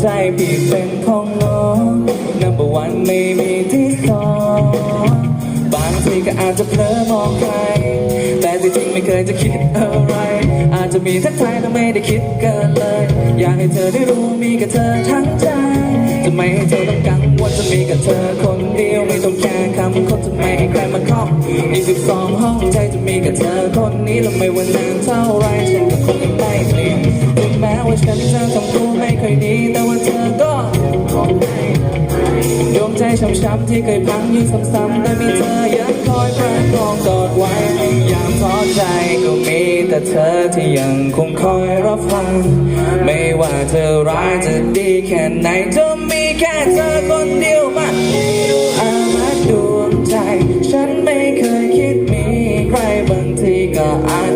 พี่เป็นของน้อง number one ไม่มีที่สองบางทีก็อาจจะเผลอมองใคร แต่จริงๆไม่เคยจะคิดอะไร อาจจะมีทักทายแต่ไม่ได้คิดเกินเลย อยากให้เธอได้รู้มีกับเธอทั้งใจจะไม่ให้เธอต้องกังวลจะมีกับเธอคนเดียวไม่ต้องแคร์คำคนจะไม่ให้ใครมาเคาะอีกสิบสองห้องใจจะมีกับเธอคนนี้แล้วไม่ว่านานเท่าไรฉันก็คงยังไม่เปลี่ยน ม้ว่าฉันจะทำตัวไม่เคยดี แต่ว่าเธอก็ขอให้ดวงใจช้ำๆที่เคยพังอยู่ซ้ำๆแต่มีเธอยังคอยประคองกอดไว้ยามท้อใจก็มีแต่เธอที่ยังคงคอยรับฟัง ไม่ว่าเธอร้ายจะดีแค่ไหนจะมีแค่เธอคนเดียวมาอามาดวงใจ ฉันไม่เคย